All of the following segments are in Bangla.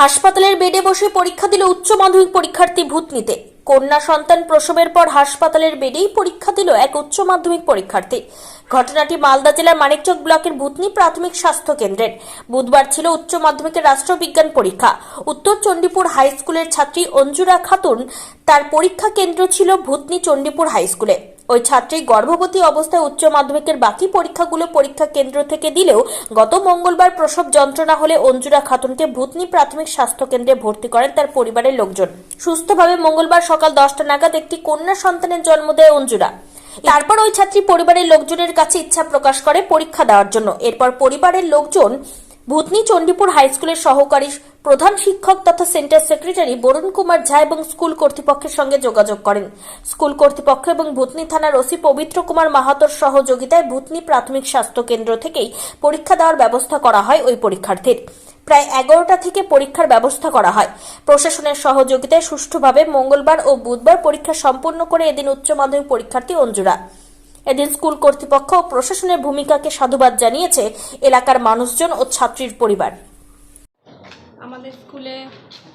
হাসপাতালের বেডে বসে পরীক্ষা দিল উচ্চ মাধ্যমিক পরীক্ষার্থী ভূতনিতে। কন্যা সন্তান প্রসবের পর হাসপাতালের বেডেই পরীক্ষা দিল এক উচ্চ মাধ্যমিক পরীক্ষার্থী। ঘটনাটি মালদা জেলার মানিকচক ব্লকের ভূতনি প্রাথমিক স্বাস্থ্য কেন্দ্রের। বুধবার ছিল উচ্চ মাধ্যমিকের রাষ্ট্রবিজ্ঞান পরীক্ষা। উত্তর চণ্ডীপুর হাই স্কুলের ছাত্রী অঞ্জুরা খাতুন তার পরীক্ষা কেন্দ্র ছিল ভূতনি চণ্ডীপুর হাই স্কুলে। ওই ছাত্রী গর্ভবতী অবস্থায় উচ্চ মাধ্যমিকের বাকি পরীক্ষাগুলো পরীক্ষা কেন্দ্র থেকে দিলেও গত মঙ্গলবার প্রসব যন্ত্রণা হলে অঞ্জুরা খাতুনকে ভূতনি প্রাথমিক স্বাস্থ্য কেন্দ্রে ভর্তি করেন তার পরিবারের লোকজন। সুস্থভাবে মঙ্গলবার সকাল দশটা নাগাদ একটি কন্যা সন্তানের জন্ম দেয় অঞ্জুরা। তারপর ওই ছাত্রী পরিবারের লোকজনের কাছে ইচ্ছা প্রকাশ করে পরীক্ষা দেওয়ার জন্য। এরপর পরিবারের লোকজন ভূতনি চণ্ডীপুর হাই স্কুলের সহকারী প্রধান শিক্ষক তথা সেন্টার সেক্রেটারি বরুণ কুমার ঝা এবং স্কুল কর্তৃপক্ষের সঙ্গে যোগাযোগ করেন। স্কুল কর্তৃপক্ষ এবং ভূতনি থানার ওসি পবিত্র কুমার মাহাতোর সহযোগিতায় ভূতনি প্রাথমিক স্বাস্থ্য কেন্দ্র থেকেই পরীক্ষা দেওয়ার ব্যবস্থা করা হয় ওই পরীক্ষার্থীর। প্রায় এগারোটা থেকে পরীক্ষার ব্যবস্থা করা হয়। প্রশাসনের সহযোগিতায় সুষ্ঠুভাবে মঙ্গলবার ও বুধবার পরীক্ষা সম্পন্ন করে এদিন উচ্চ মাধ্যমিক পরীক্ষার্থী অঞ্জুরা। এদিন স্কুল কর্তৃপক্ষ ও প্রশাসনের ভূমিকাকে সাধুবাদ জানিয়েছে এলাকার মানুষজন ও ছাত্রীর পরিবার। আমাদের স্কুলে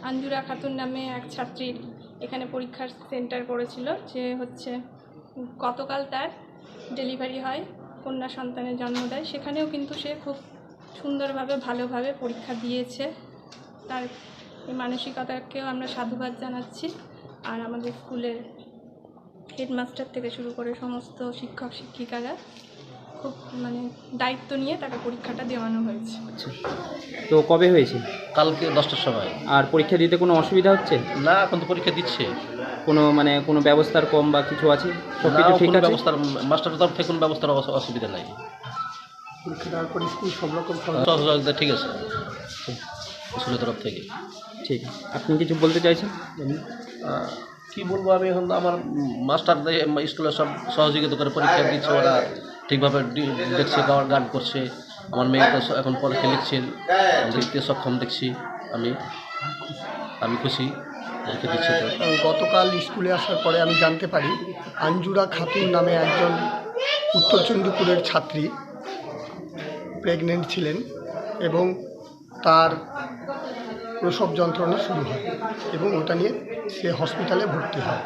আঞ্জুরা খাতুন নামে এক ছাত্রীর এখানে পরীক্ষার সেন্টার করেছিল যে হচ্ছে গতকাল তার ডেলিভারি হয়, কন্যা সন্তানের জন্ম দেয়। সেখানেও কিন্তু সে খুব সুন্দরভাবে, ভালোভাবে পরীক্ষা দিয়েছে। তার এই মানসিকতাকেও আমরা সাধুবাদ জানাচ্ছি। আর আমাদের স্কুলের হেডমাস্টার থেকে শুরু করে সমস্ত শিক্ষক, শিক্ষিকারা খুব মানে দায়িত্ব নিয়ে তাকে পরীক্ষাটা দেওয়ানো হয়েছে। আচ্ছা। তো কবে হয়েছে? কালকে দশটার সময়। আর পরীক্ষা দিতে কোনো অসুবিধা হচ্ছে? না এখন তো পরীক্ষা দিচ্ছে। কোনো মানে কোনো ব্যবস্থার কম বা কিছু আছে? সব না, কিছু ঠিক কোনো আছে? ব্যবস্থার মাস্টারের তরফ থেকে কোনো ব্যবস্থার অস- অসুবিধা নাই। সহযোগিতা ঠিক আছে। স্কুলের তরফ থেকে। ঠিক আছে। আপনি কিছু বলতে চাইছেন? কি বলব আমি এখন? আমার মাস্টার স্কুলে সব সহযোগিতা করে পরীক্ষা দিচ্ছে ওরা ঠিকভাবে দেখছে গাওয়ার গান করছে। আমার মেয়ে তো এখন পরীক্ষা লিখছে, লিখতে সক্ষম দেখছি আমি। আমি খুশি গতকাল স্কুলে আসার পরে আমি জানতে পারি, আঞ্জুরা খাতুন নামে একজন উত্তর চণ্ডীপুরের ছাত্রী প্রেগনেন্ট ছিলেন এবং তার প্রসব যন্ত্রণা শুরু হয় এবং ওটা নিয়ে সে হসপিটালে ভর্তি হয়।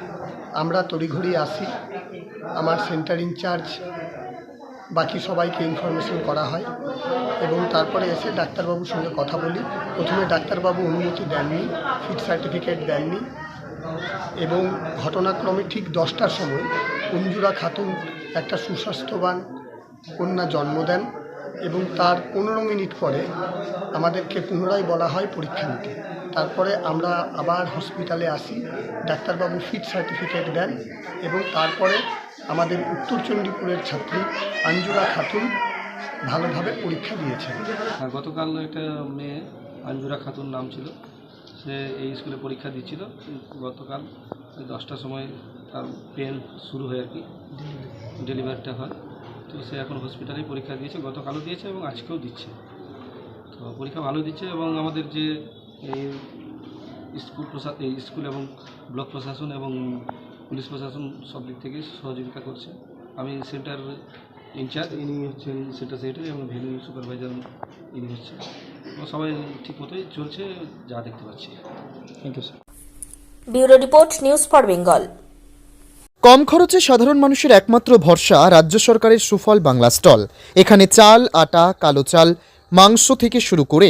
আমরা তড়িঘড়ি আসি, আমার সেন্টার ইনচার্জ বাকি সবাইকে ইনফরমেশন করা হয় এবং তারপরে এসে ডাক্তারবাবুর সঙ্গে কথা বলি। প্রথমে ডাক্তারবাবু অনুমতি দেননি ফিট সার্টিফিকেট দেননি এবং ঘটনাক্রমে ঠিক দশটার সময় অঞ্জুরা খাতুন একটা সুস্বাস্থ্যবান কন্যা জন্ম দেন এবং তার পনেরো মিনিট পরে আমাদেরকে পুনরায় বলা হয় পরীক্ষা নিতে। তারপরে আমরা আবার হসপিটালে আসি, ডাক্তারবাবু ফিট সার্টিফিকেট দেন এবং তারপরে আমাদের উত্তর চণ্ডীপুরের ছাত্রী আঞ্জুরা খাতুন ভালোভাবে পরীক্ষা দিয়েছেন। আর গতকাল একটা মেয়ে, আঞ্জুরা খাতুন নাম ছিল, সে এই স্কুলে পরীক্ষা দিচ্ছিল। গতকাল দশটার সময় তার পেন শুরু হয় আর কি, ডেলিভারিটা হয়। তো সে এখন হসপিটালেই পরীক্ষা দিয়েছে, গতকালও দিয়েছে এবং আজকেও দিচ্ছে। তো পরীক্ষা ভালো দিচ্ছে এবং আমাদের যে এই স্কুল প্রশা, এই স্কুল এবং ব্লক প্রশাসন এবং পুলিশ প্রশাসন সব দিক থেকে সহযোগিতা করছে। আমি সেন্টার ইনচার্জ ইনি হচ্ছেন সেন্টার সেক্রেটারি এবং ভেন্যু সুপারভাইজার ইনি হচ্ছে সবাই ঠিক মতোই চলছে যা দেখতে পাচ্ছি। Thank you sir bureau report news for Bengal. কম খরচে সাধারণ মানুষের একমাত্র ভরসা রাজ্য সরকারের সুফল বাংলা স্টল। এখানে চাল আটা কালো চাল মাংস থেকে শুরু করে